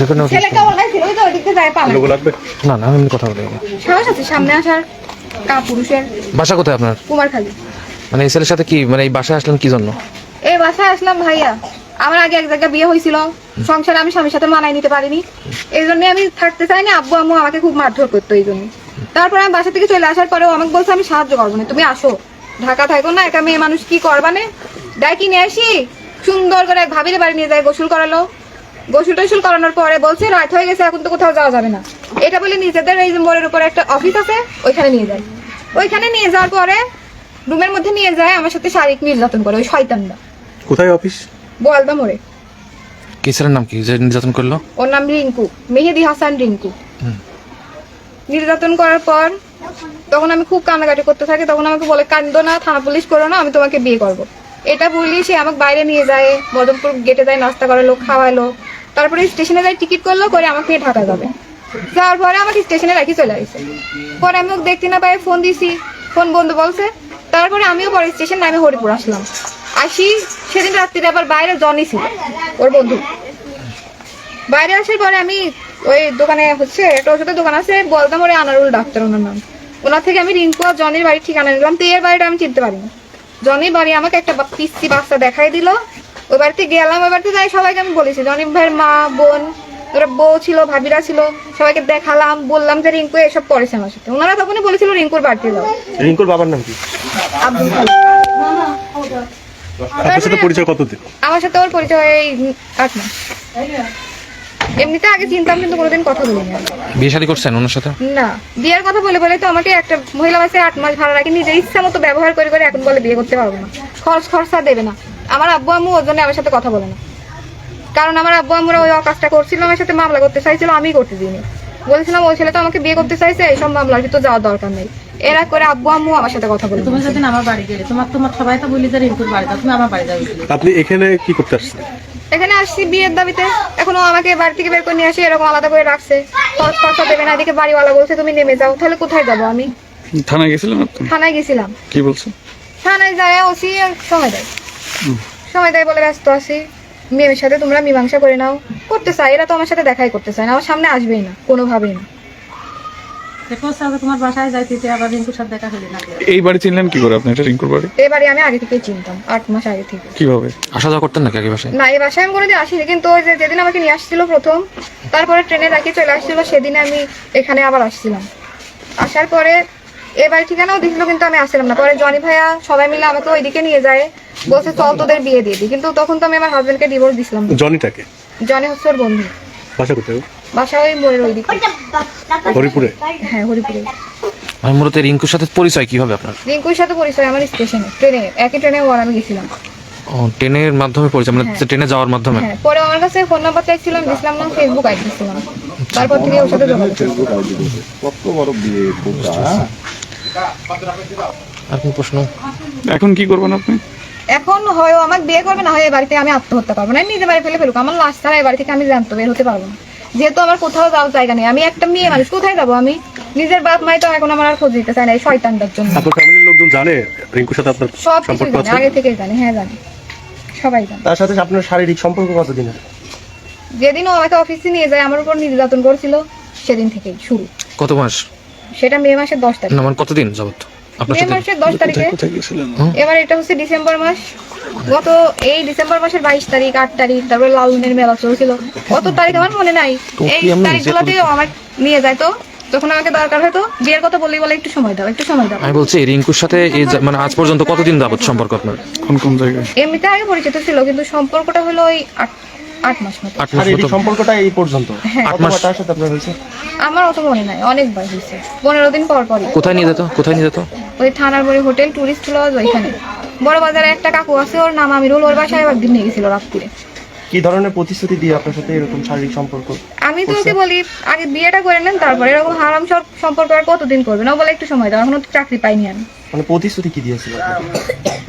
দেখুন না না না আমি কথা বলি। সাহস আছে সামনে আসার কা পুরুষের বাসা কোথায় আপনার? কুমারখালী। মানে এই ছেলের সাথে কি মানে এই বাসায় আসলেন কি জন্য? এই বাসায় আসলাম ভাইয়া। আমার আগে এক জায়গায় বিয়ে হয়েছিল। সংসারে আমি স্বামীর সাথে মানায় নিতে পারিনি। এই জন্য আমি থাকতে চাইনি আব্বু আম্মু আমাকে খুব মারধর করতো এই জন্য। তারপরে আমি বাসা থেকে চলে আসার পরেও আমাকে বলছে আমি সাহায্য করব না তুমি আসো। ঢাকা থাকো না একা মেয়ে মানুষ কি করবা না? ডাই কিনে আসি? সুন্দর করে এক ভাবিরে বাড়ি নিয়ে যায় গোসল করালো। গোসল টোসল করানোর পরে বলছে রাত হয়ে গেছে এখন তো কোথাও যাওয়া যাবে না। এটা বলে নিজেদের এই যে মোড়ের উপরে একটা অফিস আছে ওইখানে নিয়ে যায়। ওইখানে নিয়ে যাওয়ার পরে রুমের মধ্যে নিয়ে যায় আমার সাথে শারীরিক নির্যাতন করে ওই শয়তানটা কোথায় অফিস বোয়ালদা মোড়ে। কি ছেলের নাম কি? যে নির্যাতন করল? ওর নাম রিঙ্কু মেহেদি হাসান রিঙ্কু। নির্যাতন করার পর তখন আমি খুব কান্নাকাটি করতে থাকি তখন আমাকে বলে কান্দো না থানা পুলিশ করো না আমি তোমাকে বিয়ে করব। এটা বললি সে আমাকে বাইরে নিয়ে যায় বদমপুর গেটে যায়, নাস্তা করালো, খাওয়ালো। তারপরে স্টেশনে যায় টিকিট করল, করে আমাকে নিয়ে ঢাকা যাবে। যাওয়ার পরে আমাকে স্টেশনে রাখি চলে আসছে পরে আমি ওকে দেখতে না পাই ফোন দিছি ফোন বন্ধ বলছে। তারপরে আমিও পরে স্টেশন নামে হরিপুর আসলাম। আসি, সেদিন রাত্রিরে আবার বাইরে জনি ছিল, ওর বন্ধু। বাইরে আসার পরে আমি ওই দোকানে হচ্ছে, একটা ওষুধের দোকান আছে, বলতাম ওরে আনারুল ডাক্তার ওনার নাম। ওনার থেকে আমি রিঙ্কু আর জনির বাড়ির ঠিকানা নিলাম, তো এর বাড়িটা আমি চিনতে পারিনি। জনির বাড়ি আমাকে একটা পিসি বাচ্চা দেখাই দিল। ওই বাড়িতে গেলাম ওই বাড়িতে যাই সবাইকে আমি বলেছি জনির ভাইয়ের মা বোন ওরা বউ ছিল ভাবিরা ছিল সবাইকে দেখালাম বললাম যে রিঙ্কু এসব করেছে আমার সাথে। ওনারা তখনই বলেছিল রিঙ্কুর বাড়িতে যাও। রিঙ্কুর বাবার নাম কি? আব্দুল আপনার সাথে পরিচয় কতদিন? আমার সাথে ওর পরিচয় এই আট মাস। এমনিতে আগে চিনতাম কিন্তু কোনোদিন কথা বলিনি। বিয়ে শাদী করছেন ওনার সাথে? না বিয়ের কথা বলে বলে তো আমাকে একটা মহিলা বাসে আট মাস ভাড়া রাখি নিজের ইচ্ছা মতো ব্যবহার করে করে এখন বলে বিয়ে করতে পারব না। খরচ খরচা দেবে না। আমার আব্বু আম্মু ওর জন্য আমার সাথে কথা বলে না। কারণ আমার আব্বু আম্মুরা ওই কাজটা করছিল আমার সাথে মামলা করতে চাইছিল আমি করতে দিইনি। বলেছিলাম ওই ছেলে তো আমাকে বিয়ে করতে চাইছে এইসব মামলার ভিতর যাওয়ার দরকার নেই। এরা করে আব্বু আম্মু আমার সাথে কথা বলে তুমি আমার বাড়ি গেলে তোমার তোমার সবাই তো বলি যে রিঙ্কুর বাড়ি তুমি আমার বাড়ি যাবে। আপনি এখানে কি করতে আসছেন? এখানে আসছি বিয়ের দাবিতে। এখনও আমাকে বাড়ি থেকে বের করে নিয়ে আসে এরকম আলাদা করে রাখছে। খরচ খরচা দেবে না এদিকে বাড়িওয়ালা বলছে তুমি নেমে যাও তাহলে কোথায় যাব আমি? থানায় আপনি? থানায় গেছিলাম। কি বলছো থানায় যায় ওসি সময় দেয়। সময় দেয় বলে ব্যস্ত আছি। মেয়ের সাথে তোমরা মীমাংসা করে নাও। করতে চাই এরা তো আমার সাথে দেখাই করতে চায় না আমার সামনে আসবেই না কোনোভাবেই না। তোমার বাসায় যাইতে আবার রিঙ্কুর সাথে দেখা হলি না এই বাড়ি চিনলেন কি করে আপনি? এটা রিঙ্কুর বাড়ি? এবারে আমি আগে থেকেই চিনতাম আট মাস আগে থেকে। কীভাবে? আসা যাওয়া করতেন নাকি আগে বাসায়? না এই বাসায় আমি কোনোদিন আসিনি কিন্তু ওই যে যেদিন আমাকে নিয়ে আসছিল প্রথম তারপরে ট্রেনে রাখি চলে আসছিল সেদিন আমি এখানে আবার আসছিলাম। আসার পরে এবার ঠিকানাও দিছিল কিন্তু আমি আসছিলাম না। পরে জনি ভাইয়া সবাই মিলে আমাকে ওইদিকে নিয়ে যায় বলছে চল তোদের বিয়ে দিয়ে দিই। কিন্তু তখন তো আমি আমার হাজবেন্ডকে ডিভোর্স দিছিলাম। জনিটাকে জনি হচ্ছে ওর বন্ধু। বাসা কোথায় ওর? বাসা ওই মোড়ের ওইদিকে হরিপুরে? হ্যাঁ হরিপুরে। আমি মূলত রিঙ্কুর সাথে পরিচয় কীভাবে আপনার? রিঙ্কুর সাথে পরিচয় আমার স্টেশনে ট্রেনে একই ট্রেনে ওর আমি গেছিলাম। ও ট্রেনের মাধ্যমে পরিচয় মানে ট্রেনে যাওয়ার মাধ্যমে? হ্যাঁ পরে আমার কাছে ফোন নাম্বার চাইছিলাম দিছিলাম না ফেসবুক আইডি দিছিলাম। তারপর থেকে ওর সাথে যোগাযোগ আর কোন প্রশ্ন? এখন কি করবেন আপনি? এখন হয় ও আমাকে বিয়ে করবে না হয় এই বাড়ি থেকে আমি আত্মহত্যা করব। না আমি নিজে বাড়ি ফেলে ফেলুক আমার লাশ ছাড়া এই বাড়ি থেকে আমি জানতো বের হতে পারব না। যেহেতু আমার কোথাও যাওয়ার জায়গা নেই আমি একটা মেয়ে মানুষ কোথায় যাব আমি? নিজের বাপ মাই তো এখন আমার আর খোঁজ দিতে চায় না এই শয়তানটার জন্য। আপনার ফ্যামিলির লোকজন জানে রিঙ্কুর সাথে আপনার সব কিছু সম্পর্ক জানে আছে? আগে থেকেই জানে হ্যাঁ জানে। সবাই জানে। তার সাথে আপনার শারীরিক সম্পর্ক কতদিন যেদিন ও আমাকে অফিসে নিয়ে যায় আমার উপর নির্যাতন করছিল সেদিন থেকেই শুরু। কত মাস? সেটা মে মাসের দশ তারিখ। না মানে কতদিন যাবত? মে মাসের দশ তারিখে। এবার এটা হচ্ছে ডিসেম্বর মাস। গত এই ডিসেম্বর মাসের বাইশ তারিখ আট তারিখ তারপরে লালনের মেলা চলছিল। কত তারিখ আমার মনে নাই। এই তারিখগুলোতে আমার নিয়ে যায় তো। যখন আমাকে দরকার হয়তো বিয়ের কথা বলি বলে একটু সময় দাও একটু সময় দাও। আমি বলছি রিঙ্কুর সাথে মানে আজ পর্যন্ত কতদিন যাবত সম্পর্ক আপনার? কোন কোন জায়গায়? এমনিতে আগে পরিচিত ছিল কিন্তু সম্পর্কটা হলো ওই আট আট মাস মতো। আট মাস শারীরিক মতো। সম্পর্কটা এই পর্যন্ত? হ্যাঁ। আট মাস। তার সাথে আপনার হয়েছে? আমার অত মনে নাই অনেকবার হয়েছে। পনেরো দিন পর পরই। কোথায় নিয়ে যেত? কোথায় নিয়ে যেত? ওই থানার বড়ি হোটেল টুরিস্ট লজ ওইখানে। বড় বাজারে একটা কাকু আছে ওর নাম আমিরুল ওর বাসায় একদিন নিয়ে গেছিল রাত্রিরে কি ধরনের প্রতিশ্রুতি দিয়ে আপনার সাথে এরকম শারীরিক সম্পর্ক আমি তো ওকে বলি আগে বিয়েটা করে নেন তারপরে এরকম হারাম সব সম্পর্ক আর কতদিন করবেন ও বলে একটু সময় দাও এখনও তো চাকরি পাইনি আমি। মানে প্রতিশ্রুতি কি দিয়েছিল আপনাকে?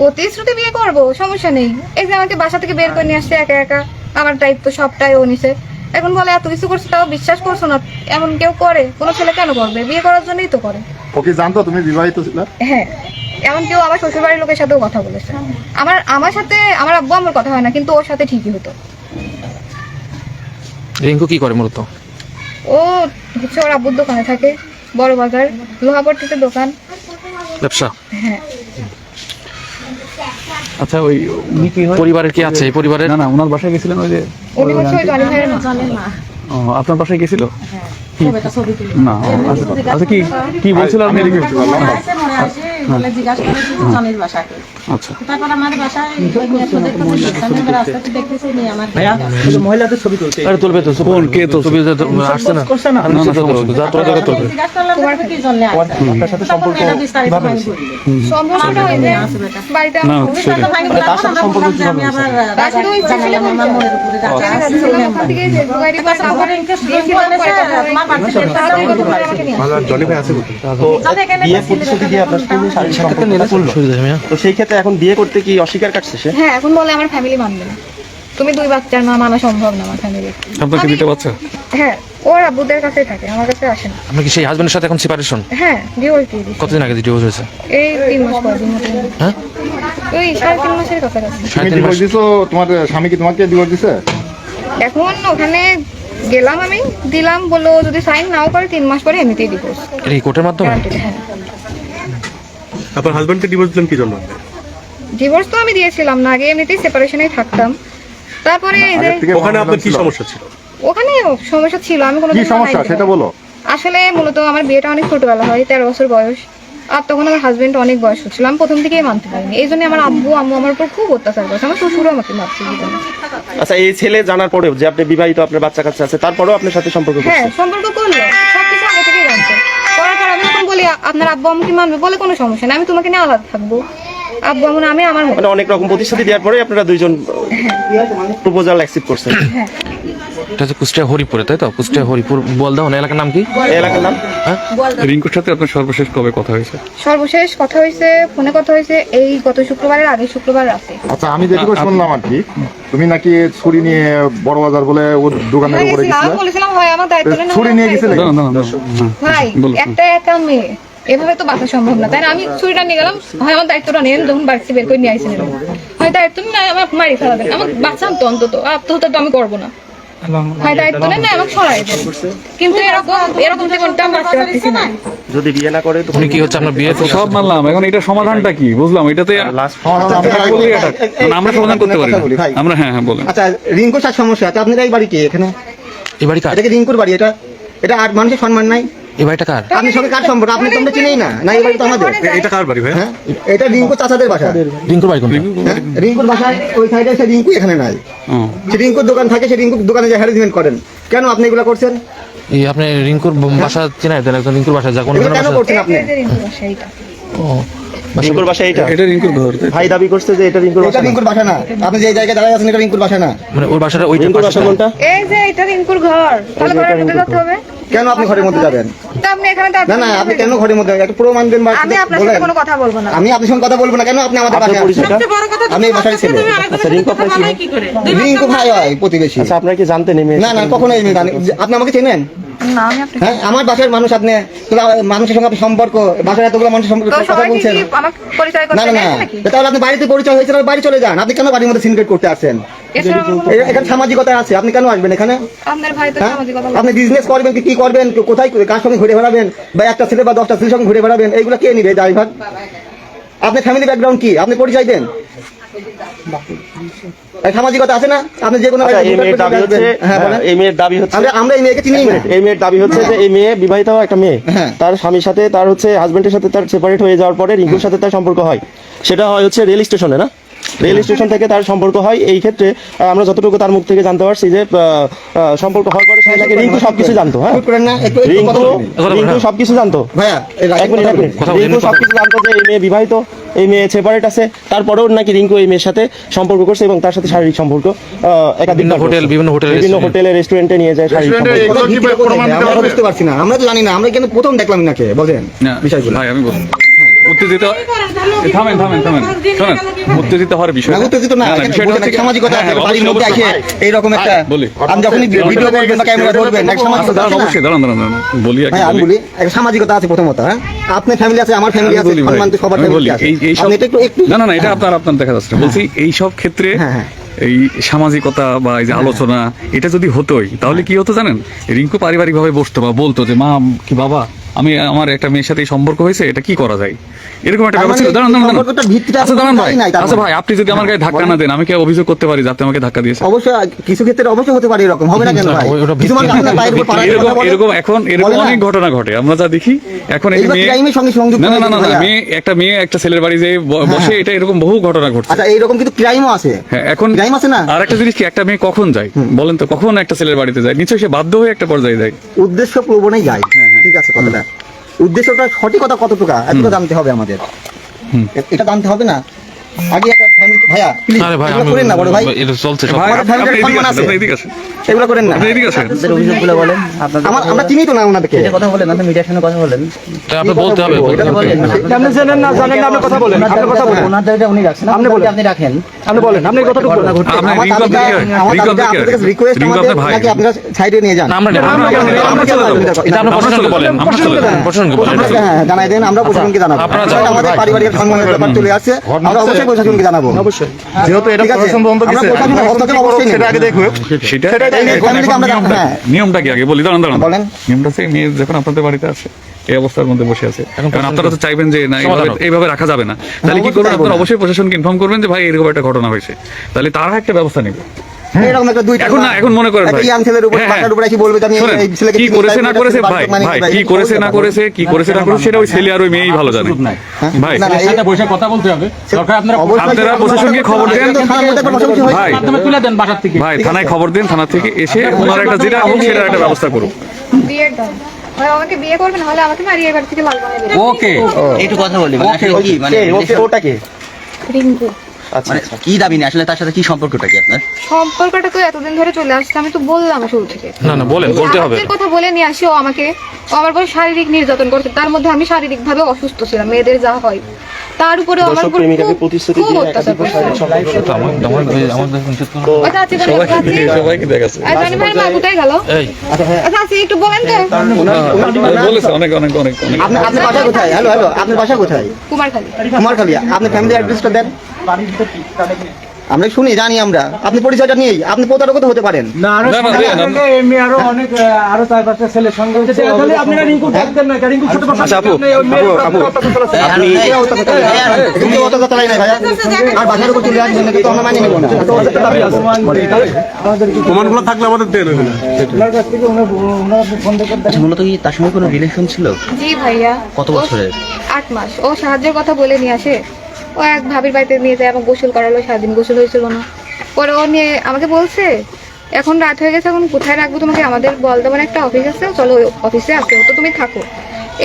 প্রতিশ্রুতি বিয়ে করব সমস্যা নেই। এই যে আমাকে বাসা থেকে বের করে নিয়ে আসছে একা একা। আমার দায়িত্ব সবটাই ও নিছে। এখন বলে এত কিছু করছে তাও বিশ্বাস করছ না। এমন কেউ করে? কোনো ছেলে কেন করবে? বিয়ে করার জন্যই তো করে। ওকে জানতো তুমি বিবাহিত ছিল? হ্যাঁ। এমন কেউ আমার শ্বশুর বাড়ির লোকের সাথেও কথা বলেছে। আমার আমার সাথে আমার আব্বু আমার কথা হয় না কিন্তু ওর সাথে ঠিকই হতো। রিঙ্কু কি করে মূলত? ও হচ্ছে ওর আব্বুর দোকানে থাকে বড় বাজার লোহাপট্টিতে দোকান। ব্যবসা? হ্যাঁ। আচ্ছা ওই উনি কি হয়? পরিবারের কি আছে? এই পরিবারের? না না ওনার বাসায় গেছিলেন ওই যে ওই জনি ভাইয়ের মা। জানেন না ও, আপনার বাসায় গেছিল? তুলি না আচ্ছা কি কি বলছিল আপনি আসছে বলে জিজ্ঞাসা করেছি জনের বাসাকে আচ্ছা। তারপর আমার বাসায় মেট্রো দেখতে দেখছি আমি রাস্তাতে দেখতেছি নি আমার ভাইয়া মহিলাদের ছবি তুলছে আরে তুলবে তো কোন কে তো ছবি তো আসছে না করছে না না না যা তোরা জায়গা তুলবে জিজ্ঞাসা করলাম কি জন্য আসছে আপনার সাথে সম্পর্ক হয় যে না তার সাথে সম্পর্ক আমি আবার আমার মনের উপরে আছে আপনার সেই ক্ষেত্রে এখন বিয়ে করতে কি অস্বীকার কাটছে সে হ্যাঁ এখন বলে আমার ফ্যামিলি মানবে না তুমি দুই বাচ্চার মা মানা সম্ভব না আমার ফ্যামিলি বাচ্চা হ্যাঁ কাছেই থাকে আমার কাছে আসে না আপনি কি সেই হাজবেন্ডের সাথে এখন সেপারেশন হ্যাঁ ডিভোর্স দিয়ে কতদিন আগে ডিভোর্স হয়েছে এই তিন মাস হ্যাঁ ওই সাড়ে তিন মাসের সাড়ে তুমি ডিভোর্স দিছো তোমার স্বামী কি তোমাকে ডিভোর্স দিছে? এখন ওখানে গেলাম আমি দিলাম বলল যদি সাইন নাও করে তিন মাস পরে এমনিতেই ডিভোর্স কি কোর্টের মাধ্যমে? হ্যাঁ। আপনার হাজবেন্ডকে ডিভোর্স দিলেন কি জন্য? ডিভোর্স তো আমি দিয়েছিলাম না আগে এমনিতেই সেপারেশনেই থাকতাম। তারপরে এই যে ওখানে আপনার কি সমস্যা ছিল? ওখানে সমস্যা ছিল আমি কোনো কি সমস্যা? সেটা বলো। আসলে মূলত আমার বিয়েটা অনেক ছোটবেলা হয় তেরো বছর বয়স। আর তখন আমার হাজবেন্ড অনেক বয়স হচ্ছিল আমি প্রথম থেকেই মানতে পারিনি। এই জন্য আমার আব্বু আম্মু আমার উপর খুব অত্যাচার করেছে আমার শ্বশুরও আমাকে মারছে আচ্ছা এই ছেলে জানার পরেও যে আপনি বিবাহিত আপনার বাচ্চা কাচ্চা আছে তারপরেও আপনার সাথে সম্পর্ক হ্যাঁ সম্পর্ক করল সবকিছু আগে থেকেই জানতো। করার পর আমি যখন বলি আপনার আব্বু আমাকে মানবে বলে কোনো সমস্যা নেই আমি তোমাকে নিয়ে আলাদা থাকব। আব্বু আমন আমি আমার মানে অনেক রকম প্রতিশ্রুতি দেওয়ার পরে আপনারা দুইজন প্রপোজাল অ্যাকসেপ্ট করছেন। এটা হচ্ছে কুষ্টিয়া হরিপুরে তাই তো? কুষ্টিয়া হরিপুর বলদাও না এলাকার নাম কি? এলাকার নাম? রিঙ্কুর সাথে আপনার সর্বশেষ কবে কথা হয়েছে? সর্বশেষ কথা হয়েছে ফোনে কথা হয়েছে এই গত শুক্রবারের আগে শুক্রবার রাতে। আচ্ছা আমি যেটুকু শুনলাম আর কি তুমি নাকি ছুরি নিয়ে বড় বাজার বলে ওর দোকানের হয়ে উপরে গেছিলে? বলেছিলাম হয় আমার দায়িত্ব নেন, ছুরি নিয়ে গেছিলে? দাঁড়ান হ্যাঁ, ভাই একটা একা মেয়ে। এভাবে তো বাঁচা সম্ভব না। তাই না? আমি ছুরিটা নিয়ে গেলাম হয় আমার দায়িত্বটা নেন যখন বাড়িতে বের করে নিয়ে আসেন এরকম। হয় দায়িত্ব না আমার মারি ফেলা দেন। আমার বাঁচান তো অন্তত আত্মহত্যা তো আমি করব না। হয় দায়িত্ব নেন না আমাকে সরাই দেন। কিন্তু এরকম এরকম জীবনটা আমি বাঁচতে পারতেছি না। যদি বিয়ে না করে তো কি হচ্ছে আপনার বিয়ে তো সব মানলাম। এখন এটা সমাধানটা কি? বুঝলাম এটাতে এটা আমরা সমাধান করতে পারি আমরা হ্যাঁ হ্যাঁ বলেন। আচ্ছা রিঙ্কুর সাথে সমস্যা আছে? আপনার এই বাড়ি কি এখানে? এই বাড়ি কার? এটা কি রিঙ্কুর বাড়ি? এটা এটা আর মানুষের সম্মান নাই? এই বাড়িটা কার? আপনি সঙ্গে কার সম্পর্ক? আপনি তো চিনেই না। না এই বাড়ি তো আমাদের। এটা কার বাড়ি ভাই হ্যাঁ এটা রিঙ্কু চাচাদের বাসা। রিঙ্কুর বাড়ি কোনটা? হ্যাঁ? রিঙ্কুর বাসায় ওই সাইডে সে রিঙ্কু এখানে নাই। সে রিঙ্কুর দোকান থাকে সে রিঙ্কুর দোকানে যে হ্যারাসমেন্ট করেন। কেন আপনি এগুলো করছেন? এই আপনি রিঙ্কুর বাসা চেনাই দেন একজন রিঙ্কুর বাসা যা কোন কেন করছেন আপনি? এই যে রিঙ্কু বাসা এইটা। ও রিঙ্কুর বাসা এইটা এটা রিঙ্কুর ঘর ভাই দাবি করছে যে এটা রিঙ্কুর বাসা রিঙ্কুর বাসা না। আপনি যে জায়গায় দাঁড়ায় আছেন এটা রিঙ্কুর বাসা না। মানে ওর বাসাটা ওইটা রিঙ্কুর বাসা কোনটা? এই যে এটা রিঙ্কুর ঘর। তাহলে ঘরের মধ্যে যেতে হবে। কেন আপনি ঘরের মধ্যে যাবেন? তা আপনি এখানে না না আপনি কেন ঘরের মধ্যে একটা প্রমাণ দেন বা আমি আপনার সাথে কোনো কথা বলব না। আমি আপনার সঙ্গে কথা বলব না কেন আপনি আমাদের আমি এই বাসায় ছেলে আচ্ছা রিঙ্কু আপনার কি? রিঙ্কু ভাই হয় প্রতিবেশী। আচ্ছা আপনার কি জানতেন এই মেয়ে না না কখনো আমি জানি আপনি আমাকে চেনেন? না আমি আপনাকে হ্যাঁ আমার বাসার মানুষ আপনি মানুষের সঙ্গে আপনি সম্পর্ক বাসার এতগুলো মানুষের সম্পর্কে তো কথা বলছেন। আমাকে পরিচয় না করতে না। না তাহলে আপনি বাড়িতে পরিচয় হয়েছে বাড়ি চলে যান। আপনি কেন বাড়ির মধ্যে সিনক্রেট করতে এ- এখানে সামাজিকতা আছে আপনি কেন আসবেন এখানে? হ্যাঁ? আপনি বিজনেস করবেন কি কি করবেন কোথায় কার সঙ্গে ঘুরে বেড়াবেন বা একটা ছেলে বা দশটা ছেলের সঙ্গে ঘুরে বেড়াবেন এইগুলো কে নিবে ড্রাইভার আপনার ফ্যামিলি ব্যাকগ্রাউন্ড কি? আপনি পরিচয় দেন। সামাজিকতা আছে না? আপনি যে কোনো আচ্ছা, এই মেয়ের দাবি হচ্ছে হ্যাঁ এই মেয়ের দাবি হচ্ছে আমরা এই মেয়েকে চিনি না। এই মেয়ের দাবি হচ্ছে যে এই মেয়ে বিবাহিত একটা মেয়ে। হ্যাঁ। তার স্বামীর সাথে তার হচ্ছে হাজবেন্ডের সাথে তার সেপারেট হয়ে যাওয়ার পরে রিঙ্কুর সাথে তার সম্পর্ক হয়। সেটা হয় হচ্ছে রেল স্টেশনে না? রেল স্টেশন থেকে তার সম্পর্ক হয়। এই ক্ষেত্রে আমরা যতটুকু তার মুখ থেকে জানতে পারছি যে সম্পর্ক হওয়ার পরে সে নাকি রিঙ্কু সবকিছু জানতো হ্যাঁ? রিঙ্কু রিঙ্কু সবকিছু জানতো। ভাইয়া এক মিনিট এক মিনিট। রিঙ্কু সবকিছু জানতো যে এই মেয়ে বিবাহিত এই মেয়ে সেপারেট আছে। তারপরেও নাকি রিঙ্কু এই মেয়ের সাথে সম্পর্ক করছে এবং তার সাথে শারীরিক সম্পর্ক আহ, একাধিক হোটেল, বিভিন্ন হোটেলে, বিভিন্ন। হোটেলে রেস্টুরেন্টে নিয়ে যায় শারীরিক সম্পর্ক। আমরা তো বুঝতে পারছি না আমরা তো জানি না আমরা কিন্তু প্রথম দেখলাম নাকি বলেন বিষয়গুলো। আমি উত্তেজিত থামেন থামেন থামেন। শোনেন উত্তেজিত হওয়ার বিষয় উত্তেজিত না না, বিষয়টা হচ্ছে- সামাজিকতা হ্যাঁ, আছে হ্যাঁ, বাড়ির মধ্যে অবশ্যই। আসে এইরকম একটা বলি। আমি যখন ভিডিও করবেন বা ক্যামেরা ধরবেন সামাজিকতা দাঁড়ান অবশ্যই দাঁড়ান দাঁড়ান বলি আগে আমি বলি একটা সামাজিকতা আছে প্রথমত হ্যাঁ? আপনার ফ্যামিলি আছে আমার ফ্যামিলি আছে সম্মান তো সবার ফ্যামিলি আছে। এই এই সব এটা একটু একটু না না না এটা আপনার আপনার দেখা যাচ্ছে। বলছি এই সব ক্ষেত্রে হ্যাঁ, হ্যাঁ। এই সামাজিকতা বা এই যে আলোচনা এটা যদি হতোই তাহলে কি হতো জানেন? রিঙ্কু পারিবারিকভাবে বসতো বা বলতো যে মা কি বাবা? আমি আমার একটা মেয়ের সাথে সম্পর্ক হয়েছে এটা কি করা যায়? এরকম একটা তার ব্যাপার মানে ছিল দাঁড়ান দাঁড়ান। আচ্ছা দাঁড়ান ভাই। আচ্ছা মানে। ভাই আপনি যদি আমার গায়ে ধাক্কা না দেন আমি কি অভিযোগ করতে পারি যাতে আমাকে ধাক্কা দিয়েছে অবশ্যই কিছু ক্ষেত্রে অবশ্যই হতে পারে এরকম হবে না কেন ভাই? এরকম এরকম এখন এরকম অনেক ঘটনা ঘটে আমরা যা দেখি এখন এই মেয়ে ক্রাইমের সঙ্গে সংযুক্ত না না না না, হয়ে মেয়ে একটা মেয়ে একটা ছেলের বাড়ি যে বসে এটা এরকম বহু ঘটনা ঘটছে। আচ্ছা এইরকম কিন্তু ক্রাইমও আছে। হ্যাঁ এখন ক্রাইম আছে না? আর একটা জিনিস কি একটা মেয়ে কখন যায়? বলেন তো কখন একটা ছেলের বাড়িতে যায়? নিশ্চয়ই সে বাধ্য হয়ে একটা পর্যায়ে যায়। উদ্দেশ্য প্রবণেই যায়। ঠিক আছে কথাটা। উদ্দেশ্যটা সঠিকতা কতটুকু? এতটা জানতে হবে আমাদের। এটা জানতে হবে না? আগে একটা ভাইয়া প্লিজ আরে ভাই এগুলো আমি করেন না বড় ভাই। এটা চলছে সব। ভাই আমার আপনি family র এদিকে সম্মান আসেন, আছে। আপনি এদিকে আসেন। এগুলো করেন না। আপনি এদিকে আসেন। আপনাদের অভিযোগগুলো বলেন। আপনাদের আমার আমরা চিনি তো না ওনাদেরকে কথা বলেন আপনি মিডিয়ার সামনে কথা বলেন। আপনি বলতে হবে এটা তো বলতে হবে। বলেন। আপনি জানেন না জানেন না আপনি কথা বলেন। আপনি কথা বলেন। ওনার জায়গাটা উনি রাখছেন। আপনি বলেন। আপনি রাখেন। আপনি বলেন। আপনি কতটুকু বলেন। আপনার আমার রিঙ্কু দাবিটা- আপনার আমার রিঙ্কু দাবিটা আপনার আপনাদের রিকোয়েস্ট আমাদের নাকি আপনারা সাইডে নিয়ে যান? আমরা। এটা প্রশাসনকে বলেন প্রশাসনকে বলেন হ্যাঁ, জানাই দেন প্রশাসনকে জানাব। জানান, আমাদের পারিবারিক সম্মানের ব্যাপার চলে আসছে। আমরা অবশ্যই প্রশাসনকে জানাব। অবশ্যই। যেহেতু এটা প্রশাসন তদন্ত। সেটা আগে দেখবে সেটা এই যে এখন- family কে এখন আমরা- নিয়মটা- হ্যাঁ। কি আগে? বলি দাঁড়ান দাঁড়ান। নিয়মটা সেই মেয়ে যখন আপনাদের বাড়িতে আছে এই অবস্থার মধ্যে বসে আছে। কারণ আপনারা তো চাইবেন যে না এইভাবে এইভাবে রাখা যাবে না। তাহলে কি করবেন আপনারা? অবশ্যই প্রশাসনকে ইনফর্ম করবেন যে ভাই এরকম একটা ঘটনা হয়েছে। তাহলে তারা একটা ব্যবস্থা নেবে। এরকম একটা দুইটা এখন না এখন মনে করেন ভাই। young ছেলের উপর হ্যাঁ, বাচ্চার উপর এসে বলবে আমি এই ছেলেকে কি করেছে না করেছে ভাই ভাই ভাই, কি করেছে না করেছে কি করেছে না করেছে সেটা ওই ছেলে আর ওই মেয়েই ভালো জানে। ভাই না, না, বসে কথা বলতে হবে। অবশ্যই আপনারা সেটা- প্রশাসনকে খবর দেন। কিন্তু থানার মধ্যে একটা বসাবসি হয়েছে। ভাই ভাই থানায় খবর দেন থানা থেকে এসে ওনার একটা যেটা হোক সেটার একটা ব্যবস্থা করুন বিয়ের দাম। আমাকে বিয়ে করবে না হলে আমাকে মারিয়ে এবার থেকে লাল বানিয়ে ওকে। একটু কথা বলি মানে কি মানে কে? ওটা কে? রিঙ্কু। আচ্ছা, মানে কি দাবি নেই? আসলে তার সাথে কি সম্পর্কটা কি আপনার? সম্পর্কটা তো এতদিন ধরে চলে আসছে আমি তো বললাম শুরু থেকে। না না বলেন বলতে হবে। কথা বলে নিয়ে আসি ও আমাকে। ও আমার পরে শারীরিক নির্যাতন করছে তার মধ্যে আমি শারীরিক ভাবে অসুস্থ ছিলাম মেয়েদের যা হয়। তার উপরে আমার উপর প্রেমিকাকে প্রতিশ্রুতি দিয়ে একাধিক সবাইকে আছে সবাইকে দেখাচ্ছে ভাই মা কোথায় গেল। এই। আচ্ছা আছে একটু বলেন তো। বলেছে অনেক অনেক অনেক আপনি আপনি আপনার বাসা কোথায়? হ্যালো হ্যালো আপনার বাসা কোথায়? কুমারখালী। কুমারখালী আপনি ফ্যামিলি অ্যাড্রেসটা দেন। আমরা শুনি জানি আমরা। আপনি পরিচয়টা নিয়েই আপনি প্রতারক হতে পারেন। না না দেন, আপু আপু আপু। আপনি কিন্তু অত কথা নাই ভাইয়া আর বাসার উপর চলে আসবেন নাকি আমরা মানিয়ে নেব না। প্রমাণগুলো থাকলে আমাদের দেন ওইগুলো। মূলত কি তার সঙ্গে কোনো রিলেশন ছিল? জি ভাইয়া। কত বছরের? আট মাস। ও সাহায্যের কথা বলে নিয়ে আসে। ও এক ভাবির বাড়িতে নিয়ে যায় আমাকে গোসল করালো সারাদিন গোসল হয়েছিল না। পরে ও নিয়ে আমাকে বলছে এখন রাত হয়ে গেছে এখন কোথায় রাখব তোমাকে? আমাদের বলদেবন একটা অফিস আছে চলো অফিসে আসো তো তুমি থাকো।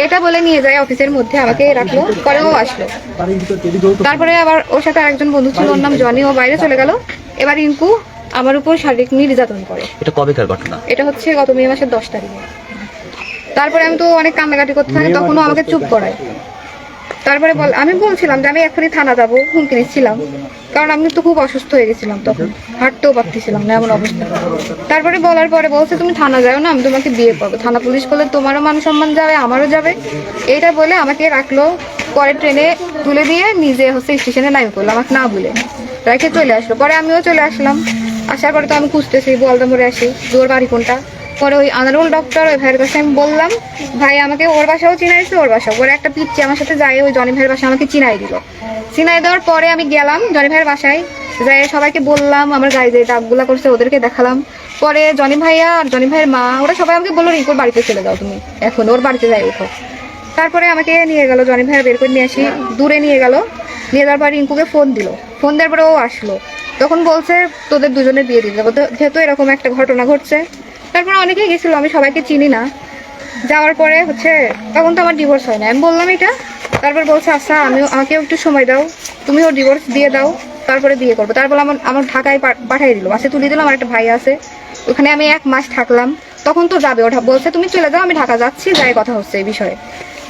এটা বলে নিয়ে যায় অফিসের মধ্যে আমাকে রাখল পরে ও আসলো। তারপরে আবার ওর সাথে আরেকজন বন্ধু ছিল ওর নাম জনি ও বাইরে চলে গেল। এবার ইঙ্কু আমার উপর শারীরিক নির্যাতন করে। এটা কবেকার ঘটনা? এটা হচ্ছে গত মে মাসের দশ তারিখে। তারপরে আমি তো অনেক কান্নাকাটি করতে থাকি তখনও আমাকে চুপ করায়। তারপরে বল, আমি বলছিলাম যে আমি এখনই থানা যাব, হুমকি নিচ্ছিলাম। কারণ আমি তো খুব অসুস্থ হয়ে গেছিলাম তখন। হাঁটতেও পারতেছিলাম না, এমন অবস্থা। তারপরে বলার পরে বলছে, তুমি থানা যাও না, আমি তোমাকে বিয়ে করব। থানা পুলিশ করলে তোমারও মান সম্মান যাবে, আমারও যাবে। এইটা বলে আমাকে রাখল, পরে ট্রেনে তুলে দিয়ে নিজে হচ্ছে স্টেশনে নামি করল, আমাকে না বলে। রেখে চলে আসলো। পরে আমিও চলে আসলাম। আসার পরে তো আমি খুঁজতেছি বলদামরে আসি ওর বাড়ি কোনটা? পরে ওই আনারুল ডক্টর ওই ভাইয়ের কাছে আমি বললাম, ভাই, আমাকে ওর বাসাও চিনাইছে, ওর বাসাও। পরে একটা পিচ্ছি আমার সাথে যায়, ওই জনি ভাইয়ের বাসা আমাকে চিনাই দিল। চিনাই দেওয়ার পরে আমি গেলাম জনি ভাইয়ের বাসায় যাই সবাইকে বললাম, আমার গাড়ি যে ডাকগুলা করছে, ওদেরকে দেখালাম। পরে জনি ভাইয়া আর জনি ভাইয়ের মা, ওরা সবাই আমাকে বলল, রিঙ্কুর বাড়িতে চলে যাও তুমি, এখন ওর বাড়িতে যাই উঠো তারপরে আমাকে নিয়ে গেল, জনি ভাইয়া বের করে নিয়ে আসি, দূরে নিয়ে গেল। নিয়ে যাওয়ার পর রিঙ্কুকে ফোন দিল। ফোন দেওয়ার পরে ও আসলো। তখন বলছে, তোদের দুজনের বিয়ে দিয়ে তো যেহেতু এরকম একটা ঘটনা ঘটছে তারপরে অনেকেই গেছিল, আমি সবাইকে চিনি না। যাওয়ার পরে হচ্ছে, তখন তো আমার ডিভোর্স হয় না আমি বললাম এটা, তারপর বলছে আচ্ছা আমিও, আমাকেও একটু সময় দাও, তুমিও ডিভোর্স দিয়ে দাও, তারপরে বিয়ে করব। তারপর আমার আমার ঢাকায় পাঠিয়ে দিল। বাসে তুলে দিলাম আমার একটা ভাই আছে। ওখানে আমি এক মাস থাকলাম। তখন তো যাবে, ওঠা, বলছে, তুমি চলে যাও, আমি ঢাকা যাচ্ছি, যাই কথা হচ্ছে এই বিষয়ে।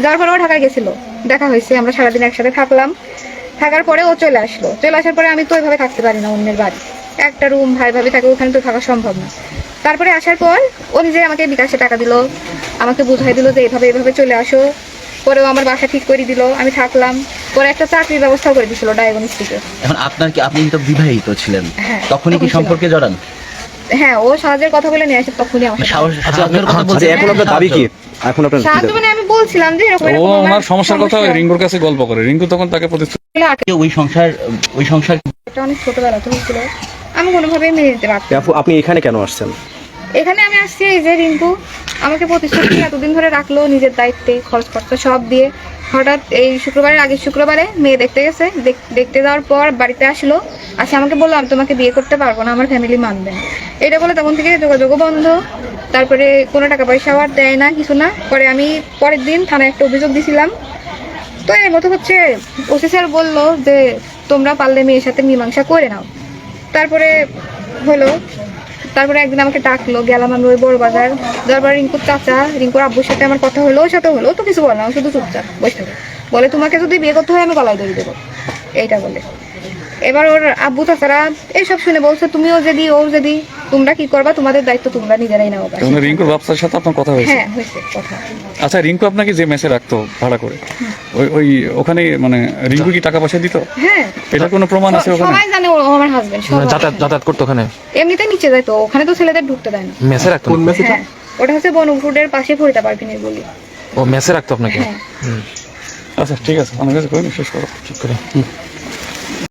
যাওয়ার পরে ও ঢাকায় গেছিল। দেখা হয়েছে, আমরা সারাদিন একসাথে থাকলাম। থাকার পরে ও চলে আসলো। চলে আসার পরে আমি তো ওইভাবে থাকতে পারি না অন্যের বাড়ি। একটা রুম ভাই ভাবে থাকে, ওখানে তো থাকা সম্ভব না। তারপরে আসার পর ও নিজে আমাকে বিকাশে টাকা দিল। আমাকে বুঝাই দিল যে এইভাবে এইভাবে চলে আসো। পরেও আমার বাসা ঠিক করে দিল। আমি থাকলাম। পরে একটা চাকরির ব্যবস্থা করে দিছিল ডায়াগনস্টিকে এখন আপনার কি আপনি তো বিবাহিত ছিলেন। হ্যাঁ, তখনই কি সম্পর্কে জড়ান? হ্যাঁ ও সাহায্যের কথা বলে নিয়ে আসে তখনই আমার সাহস সাহায্যের কথা বলতে এখন আপনার দাবি কি? এখন আপনার সাহায্য মানে আমি বলছিলাম যে এরকম ও আমার সমস্যার কথা। রিঙ্কুর কাছে গল্প করে। রিঙ্কু তখন তাকে প্রতিশ্রুতি ওই সংসার ওই সংসার এটা অনেক ছোটবেলা তো হয়েছিল আমি কোনোভাবেই মেনে নিতে পারতাম আপু আপনি এখানে কেন আসছেন? এখানে আমি আসছি এই যে রিঙ্কু। আমাকে প্রতিশ্রুতি এতদিন ধরে রাখল, নিজের দায়িত্বে খরচ খরচা সব দিয়ে। হঠাৎ এই শুক্রবারের আগের শুক্রবারে মেয়ে দেখতে গেছে, দেখ- দেখতে যাওয়ার পর বাড়িতে আসলো, আসে আমাকে বলল, আমি তোমাকে বিয়ে করতে পারব না, আমার ফ্যামিলি মানবে না। এটা বলে তখন থেকে যোগাযোগও বন্ধ, তারপরে কোনো টাকা পয়সাও আর দেয় না, কিছু না। পরে আমি পরের দিন থানায় একটা অভিযোগ দিছিলাম। তো এর মতো হচ্ছে ওসি স্যার বলল যে, তোমরা পারলে মেয়ের সাথে মীমাংসা করে নাও। তারপরে হলো তারপরে একদিন আমাকে ডাকলো, গেলাম আমি ওই বড় বাজার। তারপর রিঙ্কুর চাচা, রিঙ্কুর আব্বুর সাথে আমার কথা হলো, ওর সাথে হলো তো কিছু বলো শুধু চুপচাপ বসে বলে, তোমাকে যদি বিয়ে করতে হয়, আমি গলায় দড়ি দেবো। এইটা বলে। এবার ওর আব্বু চাচারা এইসব শুনে বলছে তুমিও যদি ও যদি তোমরা কি করবা? তোমাদের দায়িত্ব তোমরা নিজেরাই নাও তখন রিঙ্কুর বাপসার সাথে আপনার কথা হয়েছে? হ্যাঁ হয়েছে কথা। আচ্ছা রিঙ্কু আপনাকে যে মেসে রাখতো ভাড়া করে ওই ওই ওখানে মানে রিঙ্কু কি টাকা পয়সা দিত? হ্যাঁ। এটা কোনো প্রমাণ আছে ওখানে? সবাই জানে ও আমার হাজবেন্ড মানে যাতায়াত যাতায়াত করতো ওখানে? এমনিতে নিচে যায় তো ওখানে তো ছেলেদের ঢুকতে দেয় না। মেসে রাখতো হ্যাঁ ওটা হচ্ছে বনফুডের পাশে ফরিদা পার্কিনের বলি। ও মেসে রাখতো আপনাকে? হ্যাঁ। আচ্ছা ঠিক আছে। আমার কাছে করে শেষ করো। ঠিক করে।